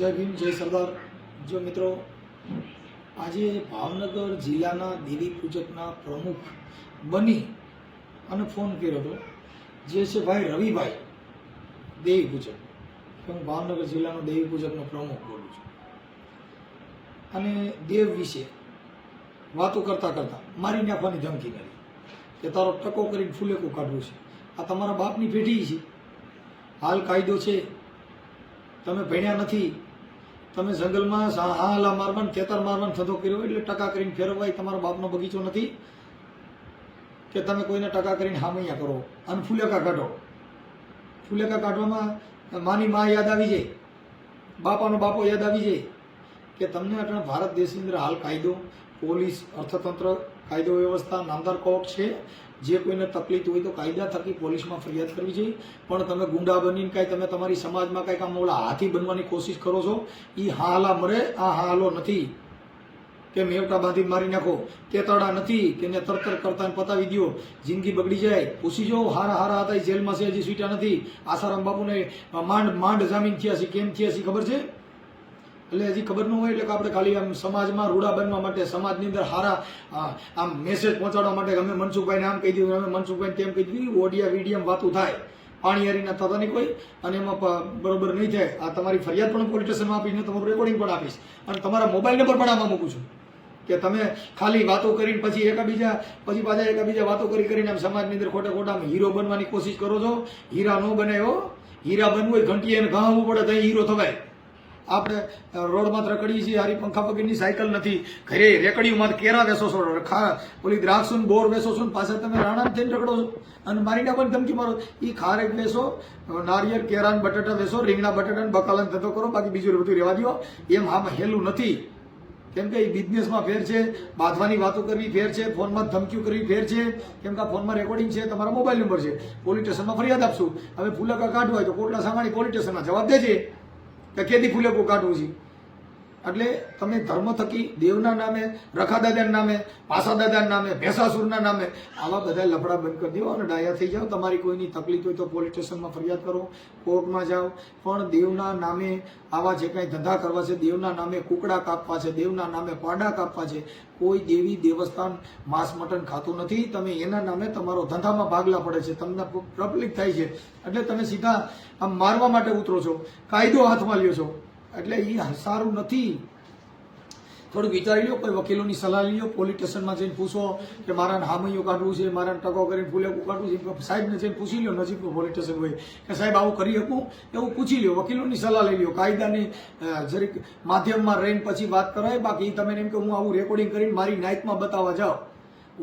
જય ભીમ, જય સરદાર. જો મિત્રો, આજે ભાવનગર જિલ્લાના દેવી પૂજકના પ્રમુખ બની અને ફોન કર્યો હતો, જે છે ભાઈ રવિભાઈ, દેવી પૂજક. હું ભાવનગર જિલ્લાનો દેવી પૂજકનો પ્રમુખ બોલું છું. અને દેવ વિશે વાતો કરતાં કરતાં મારી નાખવાની ધમકી કરી કે તારો ટકો કરીને ફૂલેકું કાઢવું છે. આ તમારા બાપની પેઢી છે. હાલ કાયદો છે. તમે ભણ્યા નથી. તમે જંગલમાં હાલા મારવાન, ખેતર મારવાન ધંધો કર્યો એટલે ટકા કરીને ફેરવાય, તમારો બાપનો બગીચો નથી કે તમે કોઈને ટકા કરીને હામૈયા કરો અને ફૂલેકા કાઢો. ફૂલેકા કાઢવામાં માની મા યાદ આવી જાય, બાપાનો બાપો યાદ આવી જાય કે તમને આપણે ભારત દેશની અંદર હાલ કાયદો, પોલીસ, અર્થતંત્ર, કાયદો વ્યવસ્થા, નામદાર કોર્ટ છે જે કોઈને તકલીફ હોય તો કાયદા થકી પોલીસમાં ફરિયાદ કરવી જોઈએ. પણ તમે ગુંડા બનીને કાંઈ તમે તમારી સમાજમાં કાંઈક આમ ઓલા હાથી બનવાની કોશિશ કરો છો એ હાલા મરે, આ હાલો નથી. કે મેવટા બાંધી મારી નાખો તેતડા નથી, કે એને તરતર કરતા પતાવી દો જિંદગી બગડી જાય. પૂછી જો, હારા હારા હતા જેલમાં છે, હજી સીટા નથી. આસારામ બાપુને માંડ માંડ જામીન થયા છે, કેમ થયા છે ખબર છે? એટલે હજી ખબર ન હોય એટલે કે આપણે ખાલી આમ સમાજમાં રૂડા બનવા માટે, સમાજની અંદર હારા આમ મેસેજ પહોંચાડવા માટે અમે મનસુખભાઈને આમ કહી દીધું, અમે મનસુખભાઈને તેમ કહી દીધું ઓડિયા વિડીયમ વાતું થાય. પાણી હારીના થતા નહીં કોઈ, અને એમાં બરોબર નહીં થાય આ તમારી ફરિયાદ પણ પોલીસ સ્ટેશનમાં આપીશ તમારું રેકોર્ડિંગ પણ આપીશ. અને તમારા મોબાઈલ નંબર પણ આમાં મૂકું છું. કે તમે ખાલી વાતો કરીને પછી એકબીજા પછી પાછા એકબીજા વાતો કરી કરીને આમ સમાજની અંદર ખોટા ખોટા હીરો બનવાની કોશિશ કરો છો. હીરા ન બને હો. હીરા બનવું હોય ઘંટીએ ઘાવવું પડે તો હીરો થવાય. આપણે રોડમાં રખડીએ છીએ હારી પંખા વગરની સાયકલ નથી. ઘરે રેકડીઓમાં કેરા વેસો છો ખા ઓલી દ્રાક્ષ બોર વેસો છો પાસે તમે રાણા થઈને રખડો છો. અને મારીને પણ ધમકી મારો. એ ખારેક વેસો નારિયેળ, કેરા ને બટાટા વેસો, રીંગણા, બટાટા ને બકાલાને ધંધો કરો, બાકી બીજું બધું રહેવા દો એમ આમાં હેલું નથી. કેમ કે એ બિઝનેસમાં ફેર છે, બાંધવાની વાતો કરવી ફેર છે, ફોનમાં ધમકીઓ કરવી ફેર છે. કેમ કે ફોનમાં રેકોર્ડિંગ છે, તમારા મોબાઈલ નંબર છે. પોલીસ સ્ટેશનમાં ફરિયાદ આપશું. હવે ફૂલકા કાઢવા હોય તો કોટલા સામાણી પોલીસ સ્ટેશનમાં જવાબ દેજે. કે કેદી ફૂલેકું કાઢવું છે એટલે તમે ધર્મ થકી દેવના નામે, રખાદાદાના નામે, પાસાદાદાના નામે, ભેસાસુરના નામે આવા બધા લફડા બંધ કરી દો અને ડાયા થઈ જાઓ. તમારી કોઈની તકલીફ હોય તો પોલીસ સ્ટેશનમાં ફરિયાદ કરો, કોર્ટમાં જાઓ. પણ દેવના નામે આવા જે કાંઈ ધંધા કરવા છે, દેવના નામે કુકડા કાપવા છે, દેવના નામે પાડા કાપવા છે, કોઈ દેવી દેવસ્થાન માંસ મટન ખાતું નથી. તમે એના નામે તમારો ધંધામાં ભાગલા પડે છે. તમને પબ્લિક થાય છે. એટલે તમે સીધા આમ મારવા માટે ઉતરો છો. કાયદો હાથમાં લ્યો છો. એટલે એ સારું નથી. થોડુંક વિચારી લો કોઈ વકીલોની સલાહ લો પોલીસ સ્ટેશનમાં જઈને પૂછો કે મારા હામૈયું કાઢવું છે મારા ટકો કરીને ફૂલેકું કાઢવું છે. સાહેબને જઈને પૂછી લો નજીકનું પોલીસ સ્ટેશન હોય, કે સાહેબ આવું કરી શકું? એવું પૂછી લ્યો, વકીલોની સલાહ લઈ લ્યો, કાયદાની જરીક માધ્યમમાં રહીને પછી વાત કરાય. બાકી તમે એમ કે હું આવું રેકોર્ડિંગ કરીને મારી નાઇટમાં બતાવવા જાઓ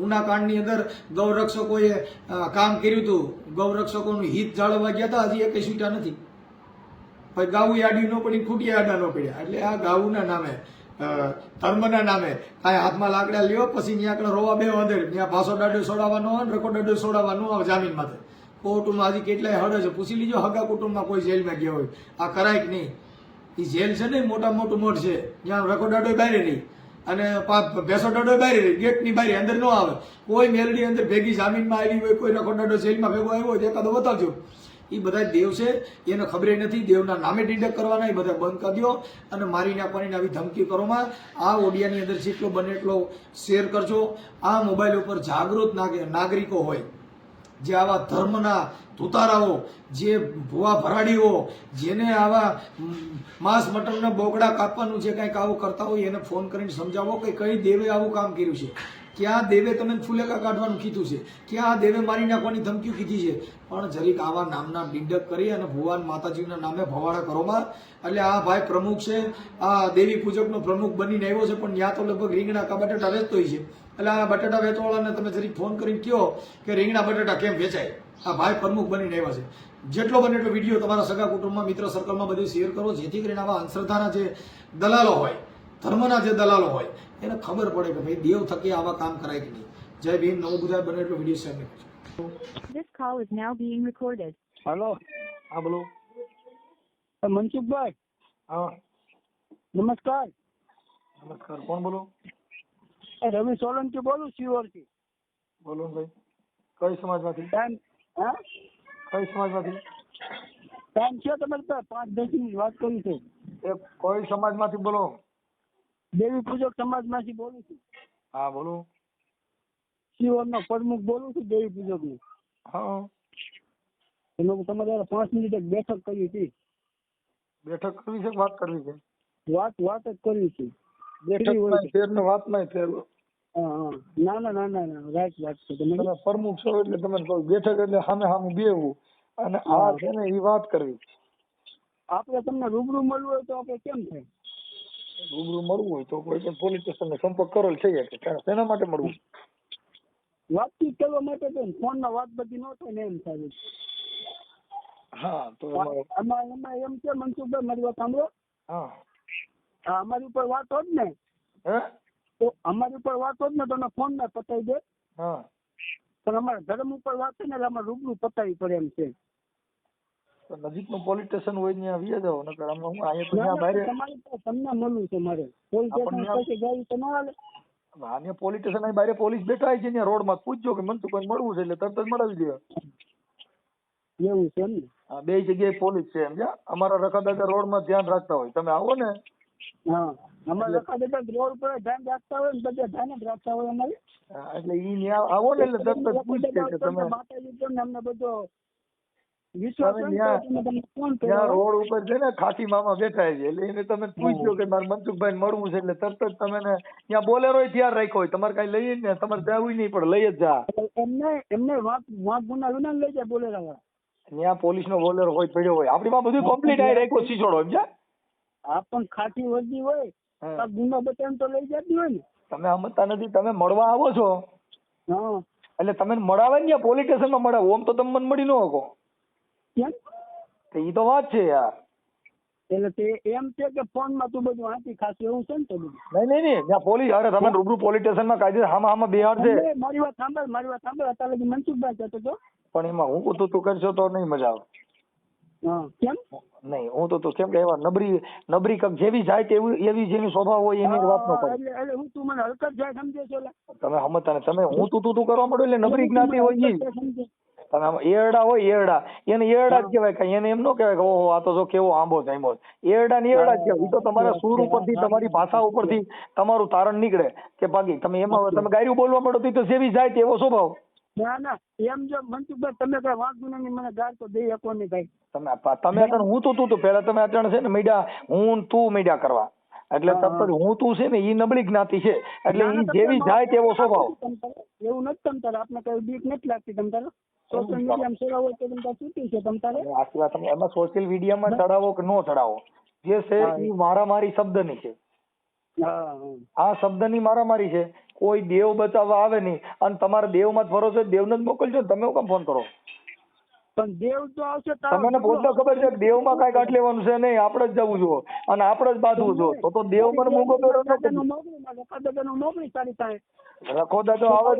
ઉનાકાંડની અંદર ગૌરક્ષકોએ કામ કર્યું હતું. ગૌરક્ષકોનું હિત જાળવવા ગયા હતા, હજી એ કઈ છૂટ્યા નથી. પછી ગાવું આડ્યું ન પડી ખૂટી આડા ન પડ્યા. એટલે આ ગાવુંના નામે ધર્મના નામે કાંઈ હાથમાં લાકડા લ્યો, પછી ત્યાં આગળ રોવા બે અંદર ત્યાં પાછો દાડો સોડાવવાનો ને રકો દાડો સોડાવવાનો આવે જામીન માથે. કોર્ટમાં હજી કેટલાય હડે છે. પૂછી લીજો, હગા કુટુંબમાં કોઈ જેલમાં ગયા હોય. આ કરાય કે નહીં? એ જેલ છે ને, મોટા મોટું મોટ છે. ત્યાં રકો દાડો બહાર નહીં. અને ભેંસો દાડો બહાર રહી ગેટની બહાર અંદર ન આવે. કોઈ મેલડી અંદર ભેગી જામીનમાં આવી હોય, કોઈ રકો દાડો જેલમાં ભેગો આવ્યો હોય એકાદો બતાવજો. એ બધા દેવ છે, એને ખબર નથી, દેવના નામે ડિડક્ટ કરવાના એ બધા બંધ કરી દો. અને મારી નાખવાની આવી ધમકી કરોમાં. આ ઓડિયાની અંદર જેટલો બને એટલો શેર કરજો. આ મોબાઈલ ઉપર જાગૃત નાગ- નાગરિકો હોય, જે આવા ધર્મના ધુતારાઓ, જે ભુવા ભરાડીઓ, જેને આવા માંસ મટનના બોગડા કાપવાનું જે કંઈક આવું કરતા હોય, એને ફોન કરીને સમજાવો કે કઈ દેવે આવું કામ કર્યું છે. ક્યાં દેવે તમે ફૂલેકા કાઢવાનું કીધું છે? ક્યાં દેવે મારી નાખવાની ધમકી કીધી છે? પણ જરીક આવા નામના ડિડક કરી અને ભુવાન માતાજીના નામે ભવાડા કરોમાં. એટલે આ ભાઈ પ્રમુખ છે, આ દેવી પૂજકનો પ્રમુખ બનીને આવ્યો છે, પણ ત્યાં તો લગભગ રીંગણા કા બટાટા વેચતો હોય છે. એટલે આ બટાટા વેચવાવાળાને તમે જરીક ફોન કરીને કહો કે રીંગણા બટાટા કેમ વેચાય? આ ભાઈ પ્રમુખ બનીને આવ્યા છે. જેટલો બને એટલો વીડિયો તમારા સગા કુટુંબમાં, મિત્ર સર્કલમાં બધું શેર કરો, જેથી કરીને આવા અંધશ્રદ્ધાના જે દલાલો હોય, ધર્મના જે દલાલો હોય એને ખબર પડે કે ભાઈ દેવ થકી આવા કામ કરાય કે નહીં. જય ભીમ નવું બુધાય બને એટલો વીડિયો શેર કરજો. This call is now being recorded. Hello હા બોલો. મનસુખભાઈ? હા. નમસ્કાર. નમસ્કાર કોણ બોલો? એ રવિ સોલંકી બોલું શિવરથી. બોલો ને ભાઈ. કઈ સમાજમાંથી? બેન હા? કઈ સમાજમાંથી? ટાઈમ છે તમારી પાસે પાંચ દસ મિનિટ વાત કરી છે. એ કોઈ સમાજમાંથી બોલો. દેવી પૂજક સમાજમાંથી બોલું છું. હા બોલો. શિવનો પ્રમુખ બોલું છું દેવી પૂજકનો. હા. એમાં તમારે પાંચ મિનિટ એક બેઠક કરી હતી. બેઠક કરવી છે વાત કરવી છે? વાત વાત જ કરવી છે. બેઠક ને વાત નહીં ફેર. હા હા. ના ના ના ના ના. રાઈટ વાત છે. તમે તમે પ્રમુખ છો એટલે તમે બેઠક એટલે સામે સામે બેવું અને આ છે ને એ વાત કરવી. આપણે તમને રૂબરૂ મળવું હોય તો આપણે કેમ થાય? રૂબરૂ મળવું હોય તો કોઈ પણ પોલીસ સ્ટેશનનો સંપર્ક કરેલ છે કે શેના માટે મળવું વાતચીત કરવા માટે તો ફોનમાં વાત બધી ન થાય ને એમ થાય હા તો એમાં એમાં એમ છે મનસુખભાઈ મારી વાત સાંભળો. હા. અમારી ઉપર વાત હોત ને તો અમારી ઉપર વાત હોત ને તો ફોનમાં પતાવી દે. હા. પણ અમારા ધર્મ ઉપર વાત છે ને એટલે અમારે રૂબરૂ પતાવી પડે એમ છે. તો નજીકનું પોલીસ સ્ટેશન હોય ત્યાં આવી જાવ નકર અમે હું અહીંયા તો ત્યાં બહાર તમારી તમને મળવું છે મારે. પોલીસ સ્ટેશન પછી ગઈ તો ન હાલે. અહીંયા પોલીસ સ્ટેશન અહીં બહાર પોલીસ બેઠા હોય છે ત્યાં રોડમાં. પૂછજો કે મનસુખભાઈ મળવું છે એટલે તરત જ મળાવી દે એવું છે એમ ને? હા બે જગ્યાએ પોલીસ છે એમ અમારા રખાદાદા રોડમાં ધ્યાન રાખતા હોય. તમે આવો ને. હા અમારે રખા દેતા રોડ પર ધ્યાન રાખતા હોય ને બધા ધ્યાન જ રાખતા હોય અમારે. એટલે ઈ આવો ને એટલે તરત જ પૂછશે કે તમે માતાજી પર અમને બધો રોડ ઉપર છે ને ખાસી મામા બેઠા છે એટલે એને તમે પૂછ્યો કે મારે મનસુખભાઈ મળવું છે એટલે તરત જ તમે ત્યાં બોલેરો તૈયાર રાખ્યો હોય. તમારે કઈ લઈ ને તમારે જવું નહીં પણ લઈ જ જા. એમને એમને વાત વાત ગુના લઈ જાય બોલેરા વાળા ત્યાં પોલીસ નો બોલેરો હોય પડ્યો હોય. આપણી માં બધું કમ્પ્લીટ આવી રાખ્યો શીશોડો સમજ્યા આ પણ ખાટી વર્દી હોય ગુનો બતાવીને તો લઈ જતી હોય ને. તમે સમજતા નથી તમે મળવા આવો છો. એટલે તમે મળાવે ને પોલીસ સ્ટેશનમાં મળાવો ઓમ તો તમે મને મળી ન શકો. કેમ? તો ઈ તો વાત છે યાર. એટલે તે એમ છે કે ફોનમાં તું બધું વાંચી ખાસું એવું છે ને તો બધું? નહીં નહીં નહીં ત્યાં પોલીસ અરે તમે રૂબરૂ પોલીસ સ્ટેશનમાં કાયદે હામાં હામાં બિહાર છે. મારી વાત સાંભળ મારી વાત સાંભળ. અત્યારે લગી મનસુખભાઈ કહેતો તો. પણ એમાં હું તું તું કરશો તો નહીં મજા આવે. કેમ? નહીં હું તો તું કેમ કે એવા નબરી નબરી કક જેવી જાય તેવી એવી જેની સ્વભાવ હોય એની વાત નો કરે. એટલે હું તું મને હલકત જાય સમજે છે તમે સમજતા તમે હું તું તું તું કરવા માંડો એટલે નબરી જ્ઞાતિ હોય તમે આમ એરડા હોય એરડા. એને એરડા જ કહેવાય કઈ. એને એમ ન કહેવાય કે ઓહો આ તો જો કેવો આંબો જામ્યો એરડા ને એરડા જ કહેવાય. તો તમારા સૂર ઉપરથી તમારી ભાષા ઉપરથી તમારું તારણ નીકળે કે બાકી તમે એમાં તમે ગાયરું બોલવા માંડો તો જેવી જાય તેવો સ્વભાવ. ના ના. એમ જો મનસુખભાઈ તમે કઈ વાંધો નહીં મને ગાળ તો દઈ શકો નહીં ભાઈ તમે તમે હું તું તું તું? પેલા તમે અત્યારે છે ને મીડિયા હું તું મીડિયા કરવા. એટલે તત્પર હું. તું છે ને એ નબળી જ્ઞાતિ છે. એટલે ના, ના, તમે જેવી જાય તેવો સ્વભાવ. એવું નથી તમ તારે આપણે કઈ બીક નથી લાગતી તમ તારે સોશિયલ મીડિયામાં હોય તો તમ તારે છૂટી છે તમ તારે તમે એમાં સોશિયલ મીડિયામાં ચડાવો કે નો ચડાવો? જે છે. ઈ મારામારી શબ્દની છે. આ શબ્દની મારામારી છે. કોઈ દેવ બચાવવા આવે નહીં. અને તમારે દેવમાં જ ભરોસો છે દેવને જ મોકલજો તમે કેમ ફોન કરો? પણ દેવ તો આવશે તમને પોતે ખબર છે કે દેવમાં કાંઈ કાટ લેવાનું છે નહીં. આપણે જ જવું જો અને આપણે જ બાંધવું જો તો તો દેવ મને ન કરી મોકલી મારે રખા દાદો આવે?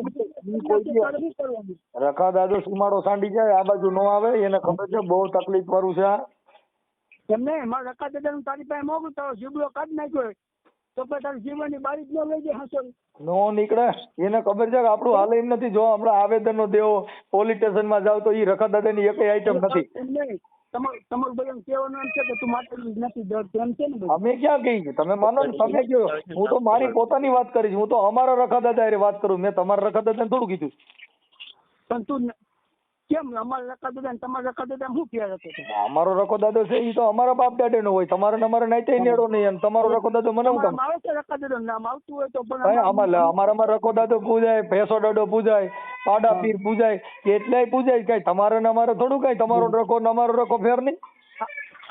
રખા દાદો સુમાડો સાંડી જાય આ બાજુ નો આવે એને ખબર છે બહુ તકલીફ વાળું છે આ. એમ રખા દાદા દાદાનું તારી પાસે મોકલું તો જીબડો કાઢી નાખ્યો તારી જીવનની બારી જ ન લઈ જાય હસન નો? નીકળે. એને ખબર છે કે આપણું હાલ એમ નથી. જો હમણાં આવેદનો દેવો પોલીસ સ્ટેશનમાં જાવ તો ઈ રખા દાદાની એકેય આઈટમ નથી. તમારું તમારું કહેવાનું એમ છે કે તું માતાજી નથી ડરતો એમ છે ને અમે ક્યાં કહી તમે માનો ને તમે કહો. હું તો મારી પોતાની વાત કરીશ. હું તો અમારા રખા દાદા વાત કરું. મેં તમારા રખા દાદાને થોડું કીધું. પણ તું ન- કેમ? અમારો રકા દાદા ને તમારા રખા દાદા શું ફેર હતો અમારો રકો દાદો છે એ તો અમારા બાપ દાદાનો હોય. તમારે ને અમારે નાઈતે નેડો નહીં અને તમારો રકો દાદો મને હું કામ આવે છે રખા દાદાનું નામ? આવતું હોય તો પણ અમારા- અમારે અમારામાં રખો દાદો પૂજાય ભેંસો દાડો પૂજાય પાડા પીર પૂજાય કેટલાય પૂજાય કઈ તમારે ને અમારે થોડું કઈ? તમારો રકો ને અમારો રકો ફેર નહીં?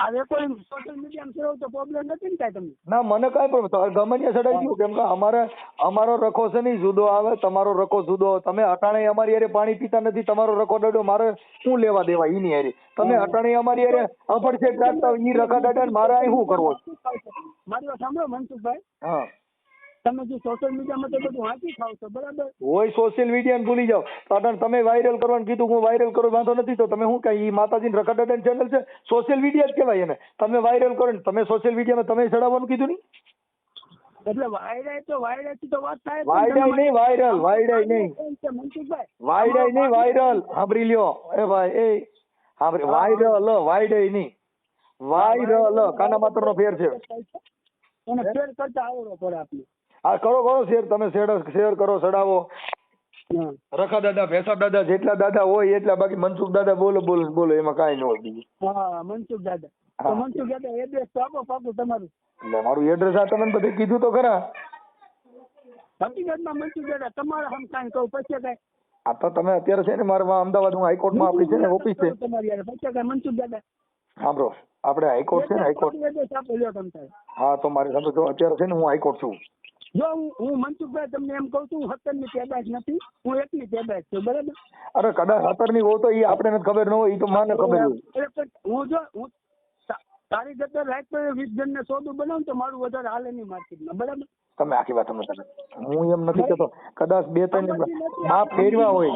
આ રેકોર્ડિંગ સોશિયલ મીડિયામાં સેવ તો પ્રોબ્લેમ નથી ને કાંઈ તમને? ના મને કાંઈ પણ તો ગમે ત્યાં ચડાઈ ગયું કેમ કે અમારે અમારો રખો છે નહીં જુદો આવે તમારો રખો જુદો. તમે અટાણે અમારી યારે પાણી પીતા નથી તમારો રખો દાડો મારે શું લેવા દેવા ઈની હારે? તમે અટાણે અમારી યારે અફડ છે કાઢતા હોય, ઈ રખા દાડા મારે અહીં શું કરવો? મારી વાત સાંભળો મનસુખભાઈ. હા. તમે જે સોશિયલ મીડિયામાં તો બધું વાંચી ખાવ છો બરાબર? હોય સોશિયલ મીડિયા ભૂલી જાઓ. તો તમે વાયરલ કરવાનું કીધું હું વાયરલ કરો વાંધો નથી તો તમે શું કઈ ઈ માતાજી રખા ચેનલ છે. સોશિયલ મીડિયા જ કહેવાય એને. તમે વાયરલ કરો ને તમે સોશિયલ મીડિયામાં તમે ચડાવવાનું કીધું નહીં? એટલે વાયરાય તો વાયરાયથી તો વાત થાય પણ નહીં, વાયરલ, વાયરાય નહીં. મનસુખભાઈ? વાયરલ નહીં વાયરલ સાંભળી લ્યો. એ ભાઈ એ હા. વાયરલ વાય ર લ નહીં વાય કાના માત્ર નો ફેર છે. એને ફેર કરતા આવડવો પડે આપણે હા કરો કરો શેર તમે શેર શેર કરો ચડાવો રખા દાદા ભેસા દાદા જેટલા દાદા હોય એટલા બાકી મનસુખ દાદા બોલો બોલો બોલો એમાં કાંઈ ન હોય બીજું. હા મનસુખ દાદા. તો મનસુખ દાદા એડ્રેસ તો આપો પાકું તમારું. એટલે મારું એડ્રેસ આ તમને બધે કીધું તો ખરા. હકીકતમાં મનસુખ દાદા તમારે હમ કાંઈ કહું પછી કાંઈ. આ તો તમે અત્યારે છે ને મારે અમદાવાદ હું હાઈકોર્ટમાં આપણી છે ને ઓફિસ છે. તમારી યાર પછી કાંઈ મનસુખ દાદા. સાંભળો આપણે હાઈકોર્ટ છે ને હાઈકોર્ટ. તમ હા તો મારે સમજો અત્યારે છે ને હું હાઈકોર્ટ છું. જો હું મનસુખભાઈ તમને એમ કહું છું હતરની પેદાશ નથી હું એકની પેદાશ છું બરાબર? અરે કદાચ સત્તરની હોય તો એ આપણે નથી ખબર ન હોય એ તો મને ખબર હું જો હું તારી જગ્યા રાખ પર વીસ જણને સોદું બનાવું તો મારું વધારે હાલે નહીં માર્કેટમાં બરાબર? તમે આખી વાત સમજો હું એમ નથી કહેતો કદાચ બે ત્રણ બાપ ફેરવા હોય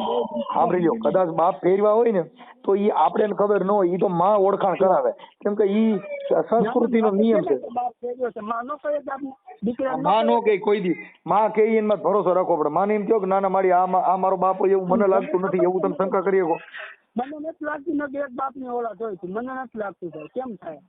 સાંભળી લો કદાચ બાપ ફેરવા હોય ને તો એ આપણે ખબર ન હોય એ તો માં ઓળખાણ કરાવે. કેમ કે ઈ સંસ્કૃતિનો નિયમ છે. બાપમાં નો દીકરા માં નો કે કોઈ દી. માં કે એમાં ભરોસો રાખવો પડે. માને એમ કહો કે ના ના મારી આ આ મારો બાપ હોય એવું મને લાગતું નથી એવું તમે શંકા કરી શકો. મને નથી લાગતું ને કે એક બાપની ઓલાદ હોય છે મને નથી લાગતું ભાઈ. કેમ થાય?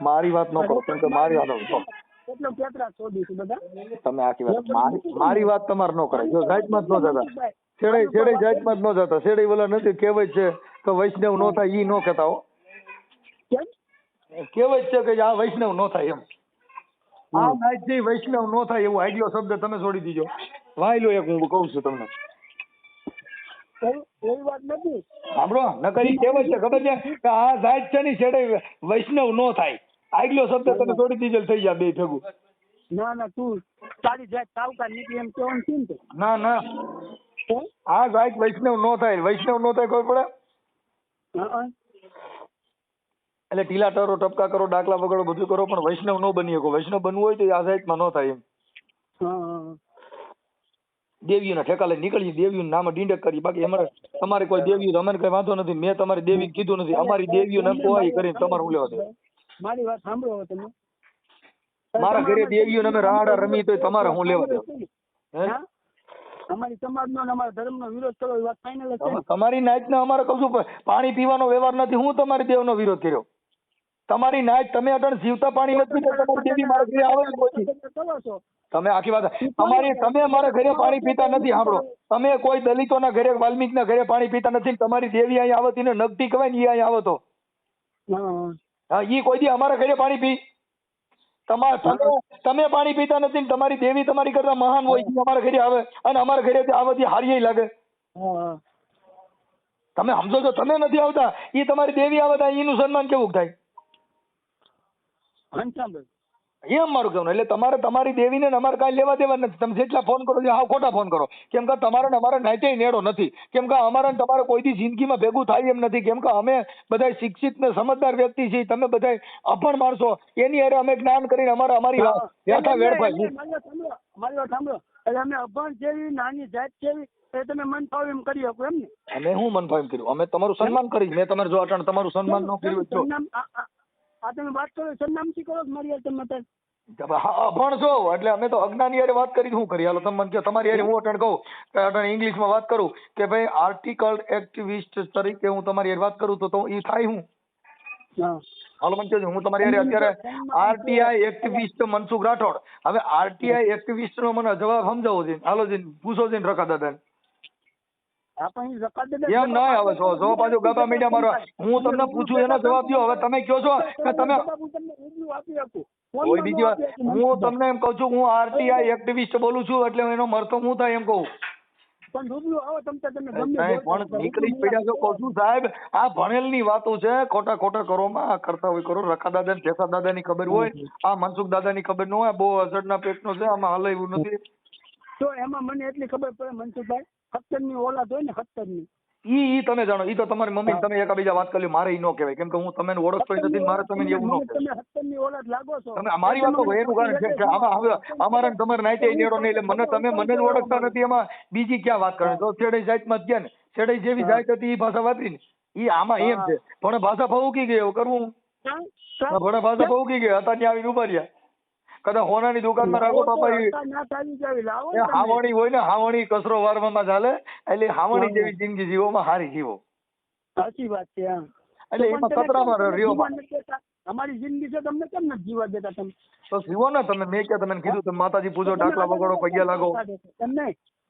મારી વાત ન કરો કેમ કે મારી વાત ન એટલો કેતરા છોડી છે બધા. તમે આખી વાત મારી મારી વાત તમારે ન કરાય. જો જાતમાં જ ન જતા. છેડે છેડે જાતમાં જ ન જતા. છેડે ઓલા નથી કહેવત છે કે વૈષ્ણવ નો થાય ઈ નો કહેતા હો. કેમ? કહેવત છે કે આ વૈષ્ણવ નો થાય એમ. આ નાઈટથી વૈષ્ણવ નો થાય એવું આગલો શબ્દ તમે છોડી દીજો. વાયલો એક હું કહું છું તમને. એવી એવી વાત નથી. સાંભળો નકરી કહેવત છે ખબર છે? કે આ જાત છે ને છેડે વૈષ્ણવ નો થાય. આગલો શબ્દ તમે છોડી દીજો થઈ જાય બે ભેગું. ના ના તું તારી જાત તાવકા નીકળી એમ કેવાનું છે ને ના? આ જાત વૈષ્ણવ નો થાય. વૈષ્ણવ નો થાય ખબર પડે? એટલે ઢીલા ટરો ટપકા કરો ડાકલા વગડો બધું કરો પણ વૈષ્ણવ નો બની શકો. વૈષ્ણવ બનવું હોય તો આ જાતમાં ન થાય એમ. દેવીઓના ઠેકા લઈ નીકળી દેવીઓના નામ ડીંડક કરી બાકી અમારે તમારે કોઈ દેવી અમને કઈ વાંધો નથી. મેં તમારી દેવી કીધું નથી. અમારી દેવીઓ નામ કોઈ કરીને તમારે હું લેવા દે મારી વાત સાંભળો તમે. મારા ઘરે દેવીઓ અમે રાડા રમી તો તમારે હું લેવા દે? અમારી સમાજનો અને અમારા ધર્મનો વિરોધ કરવો એ વાત ફાઇનલ છે. તમારી નાઈટ અમારે કહું છું પાણી પીવાનો વ્યવહાર નથી. હું તમારી દેવનો વિરોધ કર્યો? તમારી નાઈટ તમે અટણ જીવતા પાણી નથી તમારી દેવી મારા ઘરે આવે તમે આખી વાત તમારી તમે મારા ઘરે પાણી પીતા નથી સાંભળો. તમે કોઈ દલિતોના ઘરે વાલ્મીકના ઘરે પાણી પીતા નથી તમારી દેવી અહીં આવતી ને નગતી કહેવાય ને એ અહીં આવતો હા. ઈ કોઈ દી અમારા ઘરે પાણી પી. તમાર તમે તમે પાણી પીતા નથી તમારી દેવી તમારી કરતા મહાન હોય અમારા ઘરે આવે. અને અમારા ઘરે આવતી હારી લાગે. તમે સમજો છો તમે નથી આવતા. ઈ તમારી દેવી આવે એનું સન્માન કેવું થાય? એમ મારું કહેવાનું એટલે તમારે તમારી દેવીને ને અમારે કાંઈ લેવા દેવા નથી. તમે જેટલા ફોન કરો છો હાવ ખોટા ફોન કરો. કેમ કે તમારે ને અમારે નાતે નેડો નથી. કેમ કે અમારે ને તમારે કોઈ દી જિંદગીમાં ભેગું થાય એમ નથી. કેમ કે અમે બધા શિક્ષિત ને સમજદાર વ્યક્તિ છીએ. તમે બધા અપણ માણસો. એની અરે અમે જ્ઞાન કરીને અમારે અમારી વ્યથા વેડફાય. મારી વાત સાંભળો એટલે અમે અભણ જેવી નાની જાત જેવી એ તમે મન ફાવે એમ કરી શકો એમ ને? અમે હું મન ફાઈમ કર્યું? અમે તમારું સન્માન કરી. મેં તમારે જો અટણ તમારું સન્માન ન કર્યું આ- તમે વાત કરો સરનામથી કરો મારી યાર તમે અત્યારે અભણ છો એટલે અમે તો અજ્ઞાની હારે વાત કરી શું કરી? હાલો તમે મને કહો તમારી હારે હું અટણ કહું કે અટણ ઇંગ્લિશમાં વાત કરું કે ભાઈ આર્ટિકલ એક્ટિવિસ્ટ તરીકે હું તમારી હારે વાત કરું તો તો એ થાય હું? હાલો મને કહેજો હું તમારી હારે અત્યારે આરટીઆઈ એક્ટિવિસ્ટ મનસુખ રાઠોડ. હવે આરટીઆઈ એક્ટિવિસ્ટ નો મને જવાબ સમજાવો છે હાલો જીન પૂછો જીન રખા દાદા એમ ના હવે છો જો પાછો ગબા મીડિયા મારો હું તમને પૂછું એનો જવાબ દો હવે તમે કહો છો કે તમે. કોઈ બીજી વાત. હું તમને એમ કહું છું હું આરટીઆઈ એક્ટિવિસ્ટ બોલું છું એટલે એનો મરતો હું થાય એમ કહું. પણ review આવો તમ તમે ગમે પણ નીકળી પડ્યા છો કહું છું સાહેબ આ ભણેલની વાતો છે ખોટા ખોટા કરોમાં આ કરતા હોય કરો રખા દાદા ને દાદા ની ખબર હોય આ મનસુખ દાદા ની ખબર ન હોય બહુ અસરના પેટનો છે આમાં હાલે એવું નથી. તો એમાં મને એટલી ખબર પડે મનસુખભાઈ? સત્તરની ઓલાદ હોય ને સત્તરની ઈ ઈ તમે જાણો ઈ તો તમારી મમ્મી તમે એકાબીજા વાત કરી મારે ઈ નો કહેવાય. કેમ કે હું તમને ઓળખતો નથી મારે તમે એવું નો તમે સત્તરની ઓળખ લાગો છો. તમે મારી વાત તો એનું કારણ છે કે આમાં હવે અમારે તમારે નાઈટે નેડો નહીં એટલે મને તમે મને જ ઓળખતા નથી એમાં બીજી ક્યાં વાત કરે? તો છેડે જાતમાં ગયા ને છેડે જેવી જાત હતી ઈ ભાષા વાપરીને ઈ આમાં એમ છે. પણ ભાષા ફાવકી ગઈ એવું કરવું? કાં? ભણે ભાષા ફાવકી ગઈ હતા ત્યાં આવીને ઊભા રહ્યા. કદાચ હોનાની દુકાનમાં રાખો તો. હાવણી હોય ને હાવણી કચરો વારવામાં ચાલે એટલે હાવણી જેવી જિંદગી જીવોમાં હારી જીવો. સાચી વાત છે એટલે એમાં ખતરામાં રહ્યો? અમારી જિંદગી છે તમને કેમ નથી જીવા દેતા તમે? તો જીવો ને તમે મેં કે તમે કીધું તમે માતાજી પૂજો ડાકલા વગાડો આગળ લાગો. તમને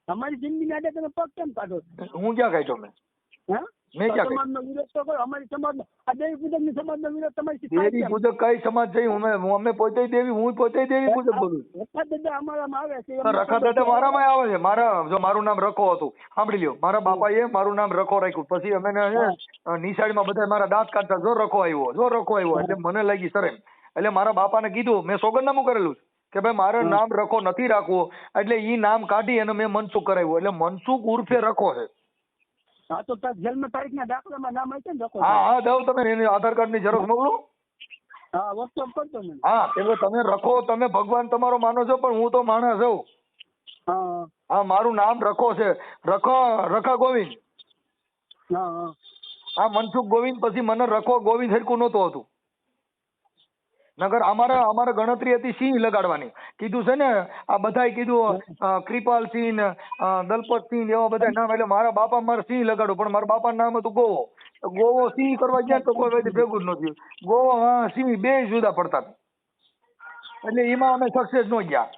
અમારી જિંદગી માટે તમે પગ કેમ કાઢો હું ક્યાં કાઢ્યો મેં? હા? મેં ક્યાં સમાજનો વિરોધ તો કરો અમારી સમાજનો આ દેવી પૂજકની સમાજનો વિરોધ તમારી દેવી પૂજક કઈ સમાજ છે? હું અમે- પોતે દેવી હું પોતે દેવી પૂજક બોલું રખા દાદા અમારામાં આવે છે રખા દાદા મારામાં આવે છે. મારા જો મારું નામ રખો હતું સાંભળી લ્યો મારા બાપાએ મારું નામ રખો રાખ્યું. પછી અમે ને માં નિશાળીમાં બધા મારા દાંત કાઢતા જો રખો આવ્યો જો રખો આવ્યો. એટલે મને લાગી શરમ એટલે મારા બાપાને કીધું મેં સોગંદનામું કરેલું કે ભાઈ મારે નામ રખો નથી રાખવું. એટલે ઈ નામ કાઢી અને મેં મનસુખ કરાવ્યું. એટલે મનસુખ ઉર્ફે રખો છે. હા તો તાર જન્મ તારીખના દાખલામાં નામ હશે ને હા હા દઉં તમે એની આધાર કાર્ડની ઝેરોક્ષ મોકલું. હા વોટ્સઅપ કરજો મને. હા એટલે તમે રખો તમે ભગવાન તમારો માનો છો પણ હું તો માણસ છું. હા. હા મારું નામ રખો છે. રખો રખા ગોવિંદ. હા હા. આ મનસુખ ગોવિંદ પછી મને રખો ગોવિંદ હરકું નહોતું હતું. નગર અમારે અમારે ગણતરી હતી સિંહ લગાડવાની. કીધું છે ને, આ બધાય કીધું કૃપાલ સિંહ દલપત સિંહ એવા બધા નામ, એટલે મારા બાપા મારે સિંહ લગાડવું, પણ મારા બાપાનું નામ હતું ગોવો. ગોવો સિંહ કરવા ગયા તો કોઈ ભેગું જ નથી ગોવો સિંહ બે જુદા પડતા. એટલે એમાં અમે સક્સેસ ન ગયા.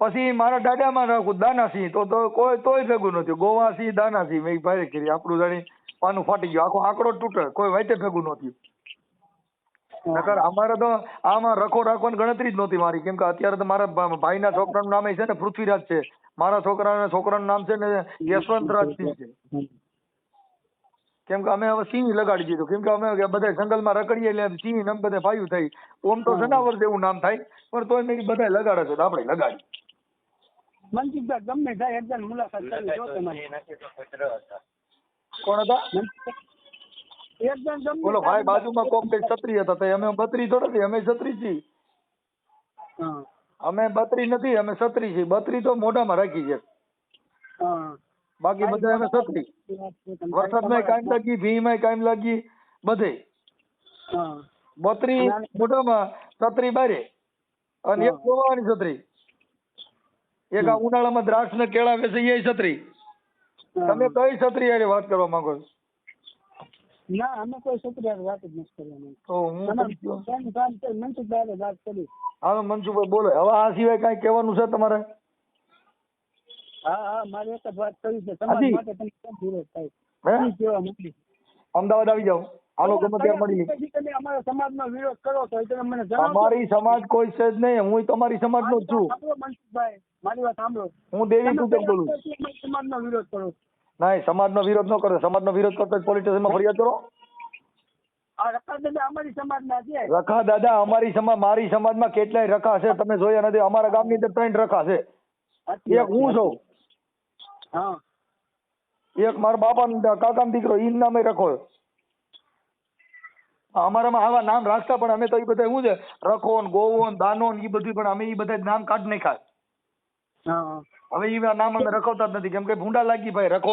પછી મારા દાદામાં રાખું દાનાસિંહ તો તો કોઈ તોય ભેગું નથી ગોવા સિંહ દાનાસિંહ મેં ભાઈ કરી આપણું જાણી પાનું ફાટી ગયું. આખો આંકડો તૂટે. કોઈ વાતે ભેગું નહોતું નકર અમારે તો આમાં રખો રાખવાની ગણતરી જ નહોતી મારી. કેમ કે અત્યારે તો મારા ભાઈના છોકરાનું નામ છે ને પૃથ્વીરાજ છે. મારા છોકરાના છોકરાનું નામ છે ને યશવંતરાજ સિંહ છે. કેમ કે અમે હવે સિંહ લગાડી દીધું. કેમ કે અમે બધા જંગલમાં રખડીએ એટલે સિંહ ને બધા ફાયું થઈ. ઓમ તો જનાવર જેવું નામ થાય પણ તોય મેં બધા લગાડે છે તો આપણે લગાડી મનસુખભાઈ ગમે થાય એકદમ મુલાકાત કરી જો તમારી કોણ હતા? બોલો ભાઈ બાજુમાં કોક કઈ છત્રી હતા તો અમે બત્રી થોડા છીએ અમે છત્રી છીએ. અમે બત્રી નથી અમે છત્રી છીએ. બત્રી તો મોઢામાં રાખી છે. બાકી બધા અમે છત્રી. વરસાદમાં કાયમ લાગી ભીમાં કાયમ લાગી બધે. હા. બત્રી મોઢામાં છત્રી બારે. અને એક ગોવાની છત્રી. એક આ ઉનાળામાં દ્રાક્ષ ને કેળા વેચે એ છત્રી. તમે કઈ છત્રી હારે વાત કરવા માંગો છો? ના અમે કોઈ છોકરી વાત જ નથી કરવાની. તો હું મનસુખભાઈ વાત કરી. હવે મનસુખભાઈ બોલો. હવે આ સિવાય કઈ કહેવાનું છે તમારે? હા હા મારે એક જ વાત કરી છે. તમારા માટે તમે કેમ વિરોધ થાય. અમદાવાદ આવી જાઓ. હાલો ગમે ત્યારે મળી તમે અમારા સમાજનો વિરોધ કરો તો તમે મને જણાવો તમારી સમાજ કોઈ છે જ નહીં. હું તમારી સમાજનો જ છું. મનસુખભાઈ. મારી વાત સાંભળો. હું દેવી પૂજક બોલું સમાજનો વિરોધ કરો છો? નહીં સમાજનો વિરોધ ન કરો. સમાજનો વિરોધ કરતો પોલિટિશિયનમાં ફરિયાદ કરો. રખા દાદા અમારી સમાજ મારી સમાજમાં કેટલાય રખા છે તમે જોયા નથી. અમારા ગામની અંદર ત્રણ રખા છે. એક હું છું. એક મારા બાપા કાકાનો દીકરો ઈ નામે રખો. અમારામાં આવા નામ રાખતા પણ અમે તો એ બધા શું છે? રખો ને ગોવો ને દાનો એ બધું પણ અમે એ બધા નામ કાઢ નાખ્યા. હવે ઈ નામ અમે રખવતા જ નથી. કેમ કે ભૂંડા લાગી ભાઈ રખો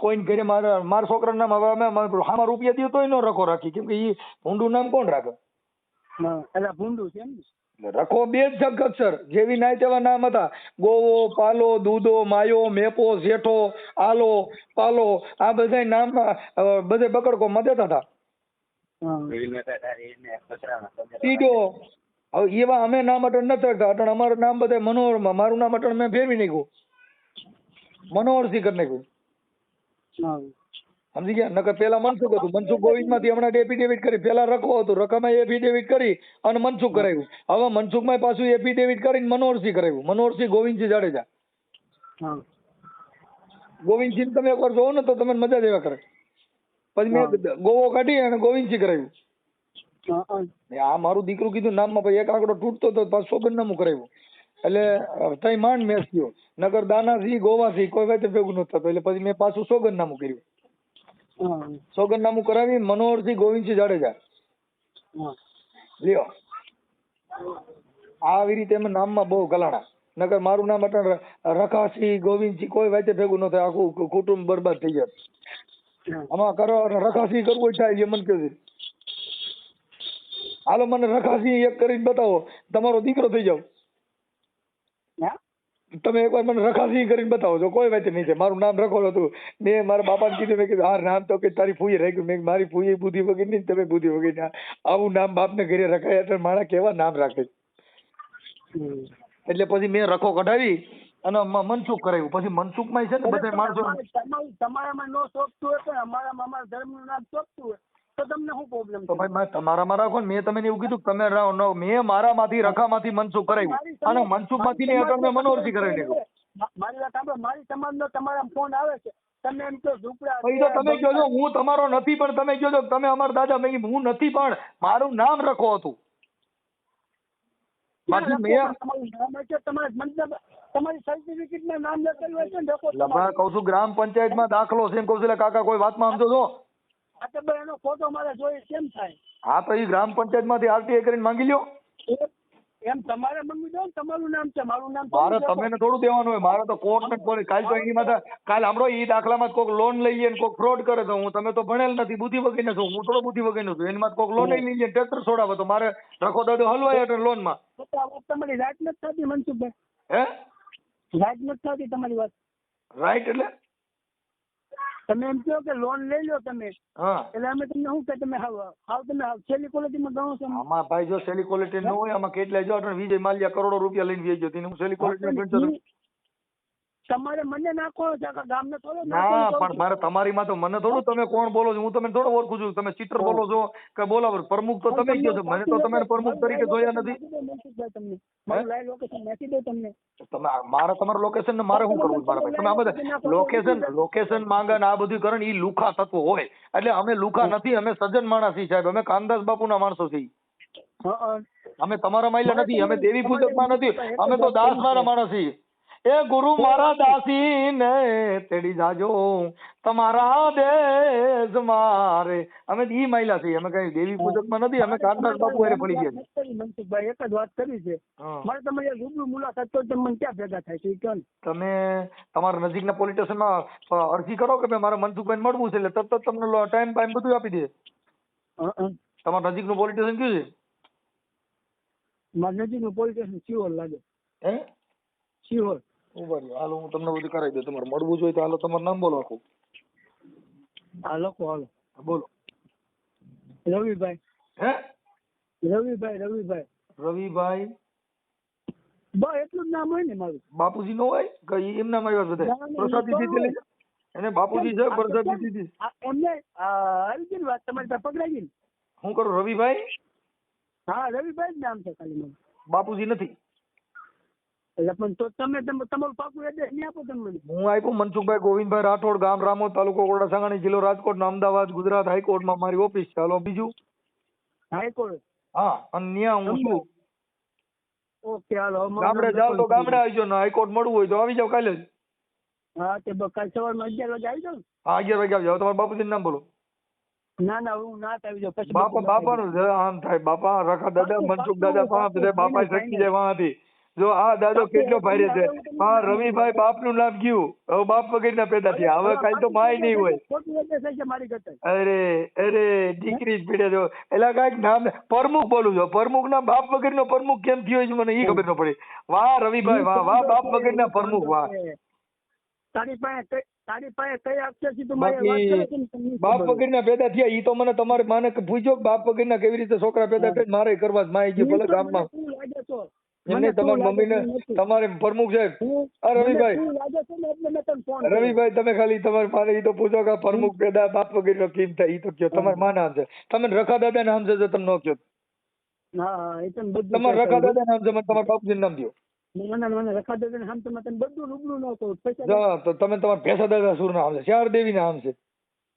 કોઈને ઘરે મારા મારા છોકરાનું નામ હવે અમે હામાં રૂપિયા દઈએ તોય ન રખો રાખી. કેમ કે ઈ ભૂંડું નામ કોણ રાખે? એટલે ભૂંડું છે એમ રખો બે જ જગ અક્ષર જેવી નાય તેવા નામ હતા. ગોવો પાલો દૂધો માયો મેપો જેઠો આલો પાલો આ બધા નામ બધે બકડકો માં દેતા હતા. ટીડો હવે એવા અમે નામ અટણ નથી કરતા અટણ અમારું નામ બધા મનોહરમાં મારું નામ અટણ મેં ફેરવી નાખ્યું. મનોહરસિંહ કરી નાખ્યું. સમજી ગયા? નકર પેલા મનસુખ હતું. મનસુખ ગોવિંદમાંથી હમણાં એફિડેવિટ કરી. પેલા રખો હતું. રકમાં એફિડેવિટ કરી અને મનસુખ કરાવ્યું. હવે મનસુખમાં પાછું એફિડેવિટ કરીને મનોહરસિંહ કરાવ્યું. મનોહરસિંહ ગોવિંદસિંહ જાડેજા. ગોવિંદસિંહ તમે એકવાર જોવો ને તો તમને મજા જ એવા કરે. પછી મેં ગોવો કાઢી અને ગોવિંદસિંહ કરાવ્યું. ને આ મારું દીકરું કીધું નામમાં પછી એક આંકડો તૂટતો તો પાછો સોગંદનામું કરાવ્યું. એટલે તઈ માંડ મેસ થયો. નગર દાનાસિંહ ગોવાસિંહ કોઈ વાતે ભેગું નતું થતું. એટલે પછી મેં પાછું સોગંદનામું કર્યું. સોગંદનામું કરાવી મનોહરસિંહ ગોવિંદસિંહ જાડેજા. લ્યો. આવી રીતે એમ નામમાં બહુ ગલાણા. નગર મારું નામ અટણ રખાસી ગોવિંદસિંહ કોઈ વાતે ભેગું ન થાય. આખું કુટુંબ બરબાદ થઈ જાય. આમાં કરો રખાસિંહ કરવું થાય જે મને કહે હાલો મને રખાસી એક કરીને બતાવો. તમારો દીકરો થઈ જાવ તમે એકવાર મને રખાસી કરીને બતાવો. છો કોઈ વાત નહીં છે મારું નામ રખો હતું મેં મારા બાપાને કીધું મેં કીધું હા નામ તો કે તારી ફૂઈ રાખ્યું. મેં મારી ફૂઈ બુદ્ધિ વગર નહીં તમે બુદ્ધિ વગર આવું નામ બાપને ઘરે રખાય એટલે મારા કેવા નામ રાખે? એટલે પછી મેં રખો કઢાવી અને મ- મનસુખ કરાવ્યું પછી મનસુખમાં છે ને બધા માણસો તમારે- તમારે- તમારામાં નો શોભતું હોય તો અમારામાં અમારા ધર્મનું નામ શોભતું હોય. તો તમને શું પ્રોબ્લેમ તો ભાઈ મેં તમારામાં રાખો ને મેં તમને એવું કીધું તમે રહો ન- મેં મારામાંથી રખામાંથી મનસુખ કરાવ્યું અને મનસુખમાંથી ને અટલ મેં કરાવી નાખ્યું મારી વાત સાંભળો મારી સમાજનો તમારા ફોન આવે છે. તમે એમ ઝૂંપડા તો તમે કહો છો હું તમારો નથી પણ તમે કહો છો તમે અમારા દાદા મેં હું નથી પણ મારું નામ રખો હતું. બાકી મેં તમારું સર્ટિફિકેટમાં નામ લખેલું ને લખો લબા તમારું. કહું છું ગ્રામ પંચાયતમાં દાખલો છે એમ કહું છું કાકા કોઈ વાતમાં સમજો છો? ભાઈ એનો ફોટો મારે જોઈએ કેમ થાય? હા તો એ ગ્રામ પંચાયતમાંથી આરટીઆઈ કરીને માંગી લ્યો. એમ તમારે મંગી દો તમારું નામ છે મારું નામ મારે થોડું તમે થોડું દેવાનું હોય મારે તો કોર્ટ ને પોલીસ કાલ તો એની માથે કાલ હમણાં એ દાખલામાં કોઈક લોન લઈ લે ને કોઈક ફ્રોડ કરે તો હું તમે તો ભણેલ નથી બુદ્ધિ વગીને છું હું થોડો બુદ્ધિ વગર છું એની માથે કોઈક લોન લઈ લે ટ્રેક્ટર છોડાવે તો મારે રખો દાદો હલવાય એટલે લોનમાં તમારી રાઈટ નથી થતી મનસુખભાઈ. હે? રાઈટ નથી થતી તમારી વાત. રાઈટ એટલે? તમે એમ કહો કે લોન લઈ લો તમે હા એટલે અમે તમને શું કે તમે હાવ હાવ તમે હાવ છેલ્લી ક્વોલિટીમાં ગણો છો આમાં ભાઈ જો સેલી ક્વોલિટી ન હોય આમાં કેટલા જો આપણે વિજય માલ્યા કરોડો રૂપિયા લઈને વેચ્યો તેને હું સેલી ક્વોલિટી ગણતો. તમારે મને નાખો છે આખા ગામને થોડો ના પણ મારે તમારી માં તો મને થોડું તમે કોણ બોલો છો? હું તમને થોડો ઓળખું છું. તમે ચીટર બોલો છો કે બોલાવો પ્રમુખ તો તમે કયો છો. મને તો તમે પ્રમુખ તરીકે જોયા નથી. તમને. મારું લાઈવ લોકેશન નાખી દો તમને. તમે મારા તમારું લોકેશન ને મારે શું કરવું મારા ભાઈ તમે આ બધા લોકેશન લોકેશન માંગે ને આ બધું કરે ને ઈ લુખા તત્વ હોય. એટલે અમે લુખા નથી અમે સજ્જન માણસ છીએ સાહેબ. અમે કાનદાસ બાપુના માણસો છીએ. અમે તમારા માયલા નથી અમે દેવી પૂજકમાં નથી. અમે તો દાસ મારા માણસ છીએ. એ ગુરુ મારા દાસી ને તેડી જાજો. તમારા દેશ મારે. અમે ઈ માયલા છીએ. અમે કઈ દેવી પૂજકમાં નથી. અમે કાનદાસ બાપુ હારે પડી ગયા મનસુખભાઈ. એક જ વાત કરી છે. મારે તમારી રૂબરૂ મુલાકાત તો તમે મને ક્યાં ભેગા થાય છે? એ તમે તમારા નજીકના પોલીસ સ્ટેશનમાં અરજી કરો કે મારા મનસુખભાઈને મળવું છે એટલે તરત તમને ટાઈમ ટાઈમ બધું આપી દે. તમારા નજીકનું પોલીસ સ્ટેશન કયું છે? મારા નજીકનું પોલીસ સ્ટેશન સિહોર લાગે. હે? સિહોર ઊભા રહ્યો હાલો હું તમને બધું કરાવી દઉં. તમારે મળવું જોઈએ તો હાલો તમારું નામ બોલો આખું. હા લખો હાલો. બોલો. રવિભાઈ. હે? રવિભાઈ રવિભાઈ. રવિભાઈ? બસ એટલું જ નામ હોય ને મારું. બાપુજી નો હોય? કે એમના માં આવ્યા બધા? પ્રસાદી દીધી લઈ એને બાપુજી છે પ્રસાદી દીધી. એમને આ આવી ગઈ ને વાત તમારી પાસે પકડાઈ ગઈ હું કરું રવિભાઈ? હા રવિભાઈ જ નામ છે ખાલી મારું બાપુજી નથી. એટલે પણ તો તમે તમે તમારું પાકું એડ્રેસ નહીં આપો તમે હું આપ્યું મનસુખભાઈ ગોવિંદભાઈ રાઠોડ ગામ રામોદ તાલુકો કોડા સાંગાણી જિલ્લો રાજકોટ ને અમદાવાદ ગુજરાત હાઈકોર્ટમાં મારી ઓફિસ છે. હાલો બીજું? હાઈકોર્ટ? હા અને ત્યાં હું છું. ઓકે હાલો ગામડે જાવ તો ગામડે આવજો ને હાઈકોર્ટ મળવું હોય તો આવી જાવ કાલે જ. હા તે કાલ સવારમાં અગિયાર વાગે આવી જાવ? હા અગિયાર વાગે આવજો જાવ. તમારા બાપુજી નામ બોલો. ના ના હું ના આવી જાઉં. પછી બાપા નું આમ થાય. બાપા રખા દાદા મનસુખ દાદા બાપા શક્તિ જાય વાંથી જો આ દાદો કેટલો ભારે છે. હા રવિભાઈ બાપનું નામ ગયું હવે બાપ વગરના પેદા થયા. હવે કાલ તો માય નહીં હોય. અરે અરે દીકરી જ પીડે જો. એલા કાંઈક નામ પ્રમુખ બોલું છો. પ્રમુખ ના બાપ વગરનો પ્રમુખ કેમ થયો છે મને એ ખબર ન પડી. વાહ રવિભાઈ વાહ વાહ બાપ વગરના પ્રમુખ વાહ. તારી પાસે તારી પાસે કઈ બાપ વગરના પેદા થયા. ઈ તો મને તમારે માને પૂછ્યો બાપ વગરના કેવી રીતે છોકરા પેદા થાય મારે કરવા જ માય ગયું ભલે ગામમાં. એમને મને તમારી મમ્મીને તમારે પ્રમુખ સાહેબ આ રવિભાઈ. રવિભાઈ તમે ખાલી તમારે મારે એ તો પૂછો કે પ્રમુખ પેદા બાપ વગેરે કેમ થાય એ તો કયો. તમારે માં નામ છે. તમે રખા દાદા નામ છે તમે નો કયો. તમારે રખા દાદા નામ છે મને તમારા બાપજી નામ દો તમે તમારા ભેસા દાદા સુર નામ છે ચાર દેવી નામ છે તમ તાર તને રૂબરૂ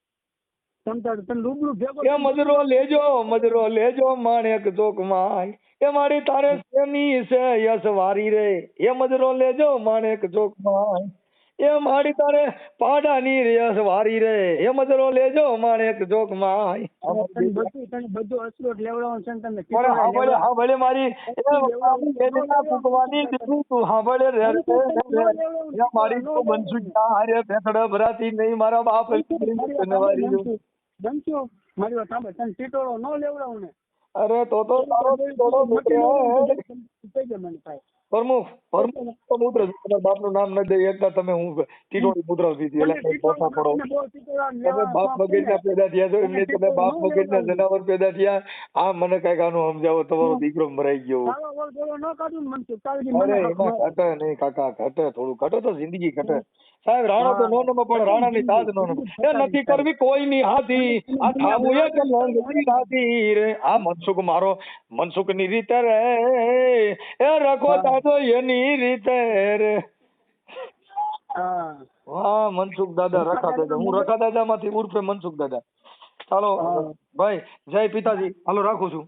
ભેગો એ મજરો લેજો મજરો લેજો માણેક ચોકમાં. એ મારી તારે સેમી છે યસ વારી રે. એ મજરો લેજો માણેક ચોકમાં. એ મારી તારે પાડાની યસ વારી રે. એ મજરો લેજો માણેક ચોકમાં. બધું અસરોટ લેવડાવવાનું છે ને પણ હાંભળે હાંભળે મારી એ બાપુ વેદના તું. હાંભળે રે મારી તું બનશું હારે ભેખડ ભરાતી નહીં મારા બાપ વારી જો. બનશો મારી વાત સાંભળ તને ટીટોળો ન લેવડાવું ને. અરે તો તો તારો ટીટોળો કહી દે મને ભાઈ પ્રમુખ પરમ તો મુદ્ર તમારા બાપનું નામ ન દે એકતા તમે હું ટીટોળી મુદ્રા દીધી એટલે પોતા પડો તમે બાપ વગેરેના પેદા થયા છો એમને તમે બાપ વગેરેના જનાવર પેદા થયા. આ મને કંઈક આનું સમજાવો તમારો દીકરો મરાઈ ગયો ન ને અરે એમાં ઘટે નહીં કાકા ઘટે થોડું. ઘટે તો જિંદગી ઘટે. સાહેબ રાણો તો નો નમો પણ રાણાની તાજ નો નમો. એ નથી કરવી કોઈની હાથી. આ થાવું એક લંગડી હાથી રે. આ મનસુખ મારો મનસુખની રીતે રે. એ રખો તો એની રીતે રે. હા. મનસુખ દાદા રખા દાદા હું રખા દાદા માંથી ઉર્ફે મનસુખ દાદા. ચાલો. ભાઈ જય પિતાજી. હાલો રાખું છું.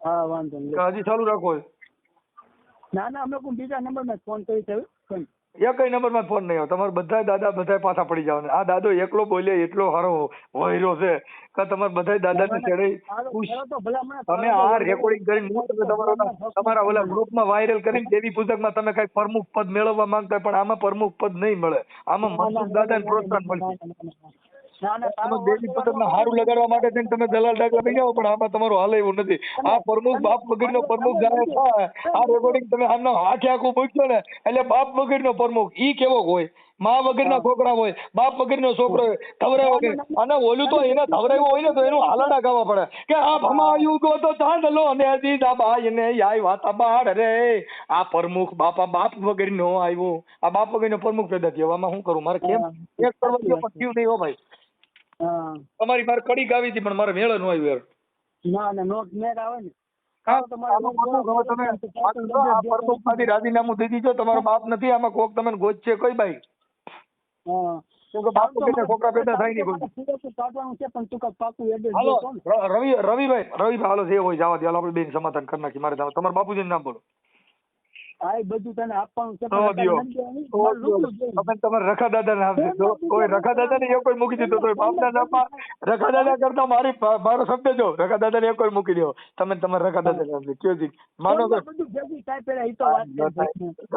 હા વાંધો હજી ચાલુ રાખો ના ના અમે બીજા નંબરમાં ફોન કરી છે? એકય નંબરમાં ફોન નહીં આવે તમારે બધા દાદા બધા પાછા પડી જવાના. આ દાદો એકલો બોલે એટલો સારો વહેરો છે કે તમારે બધા દાદા ને ચડે તારો- ખુશ. તારો તો ભલા મને તમે આ રેકોર્ડિંગ કરીને હું તમે તમારા તમારા ઓલા ગ્રુપમાં વાયરલ કરીને દેવી માં તમે કઈ પ્રમુખ પદ મેળવવા માંગતા પણ આમાં પ્રમુખ પદ નહીં મળે. આમાં મનસુખ દાદાને પ્રોત્સાહન મળશે. તમે દેવી પૂજકમાં હારું લગાડવા માટે થઈને તમે દલાલ ડાકલા બની જાઓ પણ આમાં તમારું હાલે એવું નથી. આ પ્રમુખ બાપ વગરનો પ્રમુખ જાહેર થાય. આ રેકોર્ડિંગ તમે આમનો આખે આખું મૂકશો ને એટલે બાપ વગરનો પ્રમુખ ઈ કેવો હોય? મા વગરના છોકરા હોય બાપ વગરનો છોકરો હોય ધવરાય વગર અને ઓલું તો એને ધવરાયો હોય ને તો એનું હાલાડા ગાવા પડે. કે આ ભમાયું ગો તો ચાંદલો ને દીદા બાઈ ને આઈ વાતા બાળ રે. આ પ્રમુખ બાપા બાપ વગરનો આવ્યો. આ બાપ વગરનો પ્રમુખ પેદા થયો. આમાં શું કરું? મારે કેમ એક કરવા દો પણ થયું નહીં હો ભાઈ. તમારી મારે કડીક આવી હતી પણ મારે મેળ ન આવ્યો યાર. ના ના નો મેળ આવે ને. તમે રાજીનામું દઈ દીધો તમારો બાપ નથી આમાં કોક તમને ગોચ છે કઈ ભાઈ રવિ રવિભાઈ રવિભાઈ હાલો જે હોય જવા દે હાલો આપણે બેન સમાધાન કરી નાખી મારે તમારા બાપુજી નામ બોલો. આ બધું તને આપવાનું છે. તમે રખા દાદા કોઈ રખા દાદા ને એક કોઈ મૂકી દીધો તો બાપના નામમાં રખા દાદા કરતા મારી મારો શબ્દ જો રખા દાદા ને એક કોઈ મૂકી દો. તમે તમારા રખા દાદા નામ છે કયો જી? માનો. રખા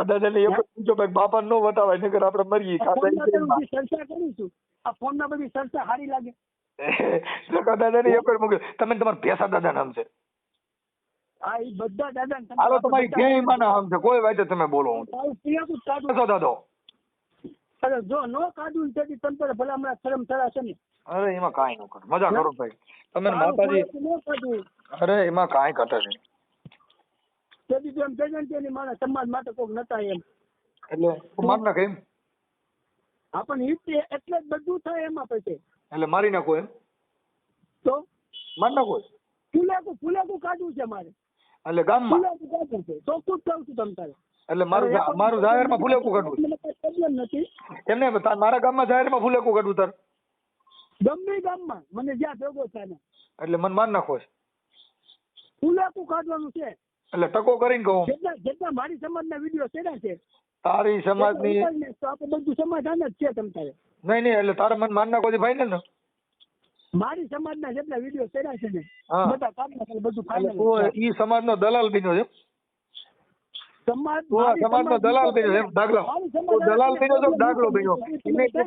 દાદા ને એક પૂછો ભાઈ બાપા નો વટાવાય નકર આપણે મરીએ ચર્ચા કરું છું. આ ફોનમાં બધી ચર્ચા સારી લાગે. રખા દાદા ને એક કોઈ મૂકી તમે તમારા ભેસા દાદા નામ છે. આ એ બધા દાદા હાલો તમારી જય માં હમ છે? કોઈ વાતે તમે બોલો હું. દાદો. અરે જો નો કાઢું તેથી તમ તારે ભલા હમણાં શરમ થરાશે ને. અરે એમાં કાંઈ ન કરો. મજા કરો ભાઈ. તમે માતાજી અરે એમાં કાંઈ ઘટે નહીં. તેથી તો એમ કહેજો ને કે મારા સમાજ માટે કોક નતા એમ. એટલે માર નાખ એમ. આપણને હિત એટલે જ બધું થાય એમાં પછી એટલે મારી નાખો એમ? તો? માર નાખો ફૂલેકું ફૂલેકું કાઢવું છે મારે. એટલે ગામમાં? શું જ કહું છું તમ તારે. એટલે મારું મારું જાહેરમાં ફૂલેકું કાઢવું. પ્રોબ્લેમ નથી. એમને મારા ગામમાં જાહેરમાં ફૂલેકું કાઢવું તાર. ગમે ગામમાં. મને જ્યાં ભેગો થાય એટલે મને માર નાખો છે. ફૂલેકું કાઢવાનું છે. એટલે ટકો કરીને કહું. જેટલા જેટલા મારી સમાજના વીડિયો ચડ્યા છે? તારી સમાજની તો આપણે બધું સમાધાન જ છે તમ તારે. નહીં નહીં એટલે તારે મને માર નાખો ભાઈ ને. મારી સમાજના જેટલા વીડિયો કર્યા છે ને. બધા કાઢી નાખે બધું એટલે ફાઇનલ ઈ સમાજનો દલાલ બન્યો છે સમાજનો દલાલ બન્યો એમ? દલાલ બન્યો છો કે બન્યો?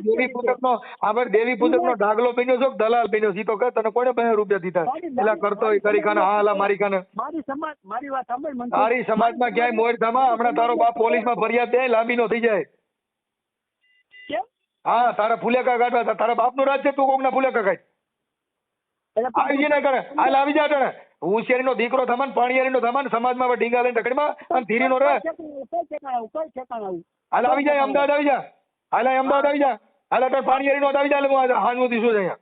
દેવી પૂજકનો આપણે દેવી પૂજકનો દાખલો બન્યો છો દલાલ બન્યો છે? તો કહે તને કોને પાસે રૂપિયા દીધા? એલા કરતો હોય કરી ખાને. હા એલા મારી ખાને. મારી સમાજ મારી વાત સાંભળ. તારી સમાજમાં ક્યાંય મોર ધામા હમણાં તારો બાપ પોલીસમાં ફરિયાદ દે લાંબી નો થઈ જાય. હા તારા ફુલેકા કાઢવા તારા બાપનું રાજ છે તું કોકના ફુલેકા કાઢ એટલે આવી જઈને કરે. હાલ આવી જા તને હોશિયારીનો દીકરો થમાન પાણીયારીનો થમાન સમાજમાં ઢીંગા લઈને ટકડીમાં અને ધીરી નો આવું, આવું? હાલ આવી જાય અમદાવાદ આવી જા હાલ અમદાવાદ આવી જા હાલ અત્યારે પાણીયારીનો આવી જા એટલે હું દીશું અહીંયા.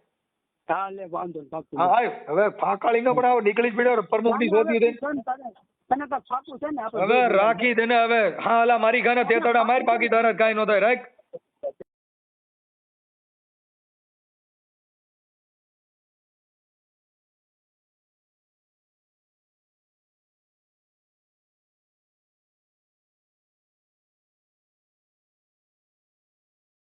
હા. હા આય હવે ફાકાળી નો પણ આવો નીકળી જ પડ્યો પ્રમુખની શોધી ને આપણે હવે રાખી દેને હવે. હા હાલા મારી ખાને તેતડા મારી માર બાકી તારા કઈ નો થાય રાખ.